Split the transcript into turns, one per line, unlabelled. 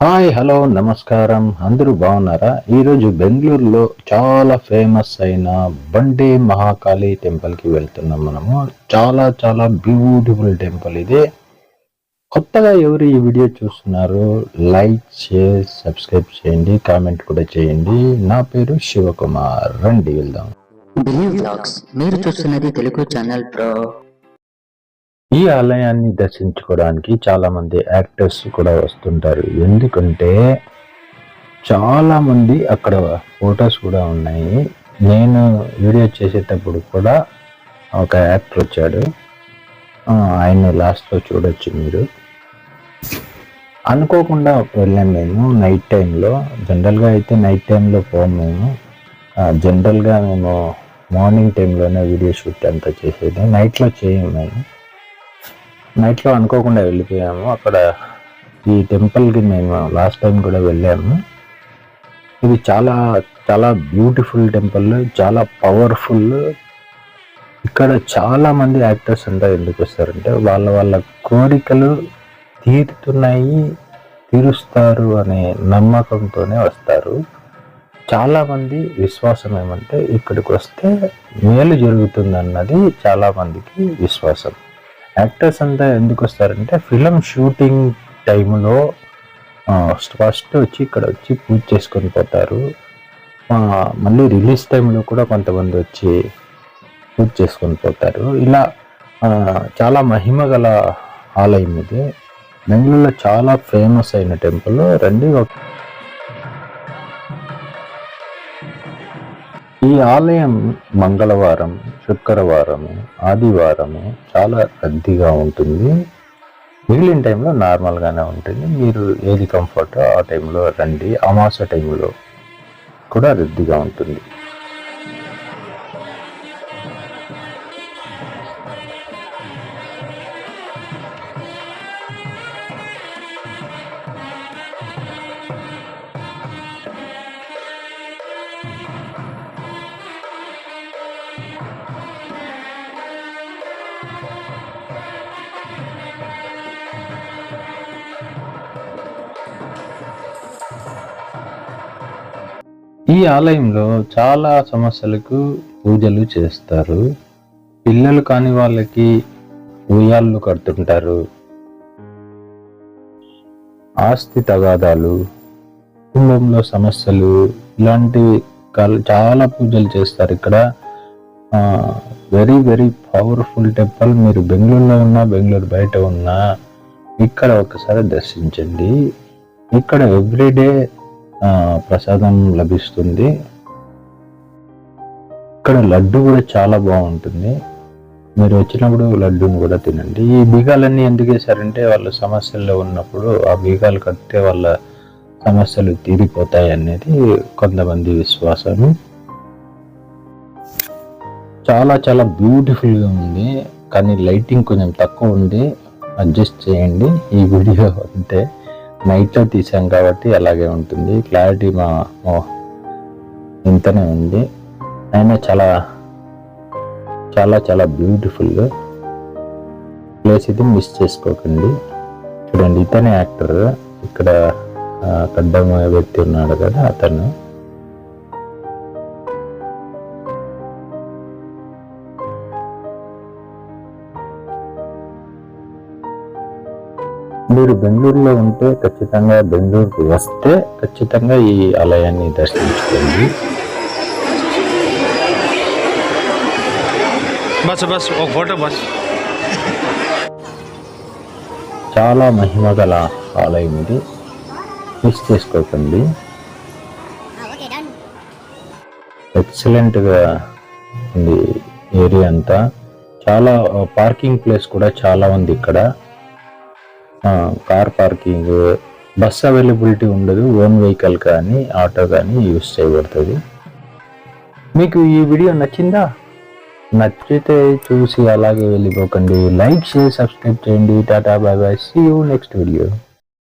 Hi hello నమస్కారం. అందరూ బాగున్నారా? ఈరోజు బెంగళూరులో చాలా ఫేమస్ అయిన బండే మహాకాళి టెంపుల్కి వెళ్తున్నాం మనము. చాలా చాలా బ్యూటిఫుల్ టెంపుల్ ఇది. కొత్తగా ఎవరు ఈ వీడియో చూస్తున్నారు లైక్ షేర్ సబ్స్క్రైబ్ చేయండి కామెంట్ కూడా చేయండి. నా పేరు శివకుమార్. రండి వెళ్దాం.
మీరు చూస్తున్నది తెలుగు ఛానల్ ప్రో
ఈ ఆలయాన్ని దర్శించుకోవడానికి చాలా మంది యాక్టర్స్ కూడా వస్తుంటారు. ఎందుకంటే చాలా మంది అక్కడ ఫొటోస్ కూడా ఉన్నాయి. నేను వీడియో చేసేటప్పుడు కూడా ఒక యాక్టర్ వచ్చాడు. ఆయన లాస్ట్లో చూడొచ్చు మీరు. అనుకోకుండా వెళ్ళాం మేము నైట్ టైంలో. జనరల్గా అయితే నైట్ టైంలో పోం మేము. జనరల్గా మేము మార్నింగ్ టైంలోనే వీడియో షూట్ అంతా చేసేది. నైట్లో చేయం మేము. నైట్లో అనుకోకుండా వెళ్ళిపోయాము. అక్కడ ఈ టెంపుల్కి మేము లాస్ట్ టైం కూడా వెళ్ళాము. ఇది చాలా చాలా బ్యూటిఫుల్ టెంపుల్ చాలా పవర్ఫుల్ ఇక్కడ చాలామంది యాక్టర్స్ అంతా ఎందుకు వస్తారంటే వాళ్ళ వాళ్ళ కోరికలు తీరుతున్నాయి తీరుస్తారు అనే నమ్మకంతోనే వస్తారు. చాలామంది విశ్వాసం ఏమంటే ఇక్కడికి వస్తే మేలు జరుగుతుంది అన్నది చాలామందికి విశ్వాసం. యాక్టర్స్ అంతా ఎందుకు వస్తారంటే ఫిలిం షూటింగ్ టైంలో ఫస్ట్ వచ్చి ఇక్కడ వచ్చి పూజ చేసుకొని పోతారు. మళ్ళీ రిలీజ్ టైంలో కూడా కొంతమంది వచ్చి పూజ చేసుకొని పోతారు. ఇలా చాలా మహిమ గల ఆలయం ఇది. బెంగళూరులో చాలా ఫేమస్ అయిన టెంపుల్ రండి ఈ ఆలయం మంగళవారం శుక్రవారము ఆదివారము చాలా రద్దీగా ఉంటుంది. మిగిలిన టైంలో నార్మల్గానే ఉంటుంది. మీరు ఏది కంఫర్ట్ ఆ టైంలో రండి. అమాస టైంలో కూడా రద్దీగా ఉంటుంది. ఈ ఆలయంలో చాలా సమస్యలకు పూజలు చేస్తారు. పిల్లలు కాని వాళ్ళకి ఉయ్యాళ్ళు కడుతుంటారు. ఆస్తి తగాదాలు కుటుంబంలో సమస్యలు ఇలాంటి చాలా పూజలు చేస్తారు. ఇక్కడ వెరీ వెరీ పవర్ఫుల్ టెంపుల్ మీరు బెంగళూరులో ఉన్నా బెంగళూరు బయట ఉన్నా ఇక్కడ ఒకసారి దర్శించండి. ఇక్కడ ఎవ్రీడే ప్రసాదం లభిస్తుంది. ఇక్కడ లడ్డు కూడా చాలా బాగుంటుంది. మీరు వచ్చినప్పుడు లడ్డూని కూడా తినండి. ఈ బీగాలన్నీ ఎందుకు వేశారంటే వాళ్ళ సమస్యల్లో ఉన్నప్పుడు ఆ బీగాలు కడితే వాళ్ళ సమస్యలు తీరిపోతాయి అనేది కొంతమంది విశ్వాసం చాలా చాలా బ్యూటిఫుల్గా ఉంది. కానీ లైటింగ్ కొంచెం తక్కువ ఉంది. అడ్జస్ట్ చేయండి. ఈ వీడియో అంటే నైట్లో తీసాం కాబట్టి అలాగే ఉంటుంది. క్లారిటీ మా ఇంతనే ఉంది. అయినా చాలా చాలా చాలా బ్యూటిఫుల్ ప్లేస్ ఇది మిస్ చేసుకోకండి. చూడండి ఇతనే యాక్టర్ ఇక్కడ కడ్డం వ్యక్తి ఉన్నాడు కదా అతను. మీరు బెంగళూరులో ఉంటే ఖచ్చితంగా బెంగళూరుకు వస్తే ఖచ్చితంగా ఈ ఆలయాన్ని దర్శించుకోండి.
బస్ బస్ ఒక ఫోటో బస్.
చాలా మహిమ గల ఆలయం ఇది. మిస్ చేసుకోకండి. ఎక్సలెంట్గా ఉంది ఏరియా అంతా. చాలా uh, పార్కింగ్ ప్లేస్ కూడా చాలా ఉంది ఇక్కడ. కార్ పార్కింగ్ బస్ అవైలబిలిటీ ఉండదు ఓన్ వెహికల్ కానీ ఆటో కానీ యూస్ చేయబడుతుంది. మీకు ఈ వీడియో నచ్చిందా? నచ్చితే చూసి అలాగే వెళ్ళిపోకండి. లైక్ షేర్ సబ్స్క్రైబ్ చేయండి. Tata bye bye. See you next video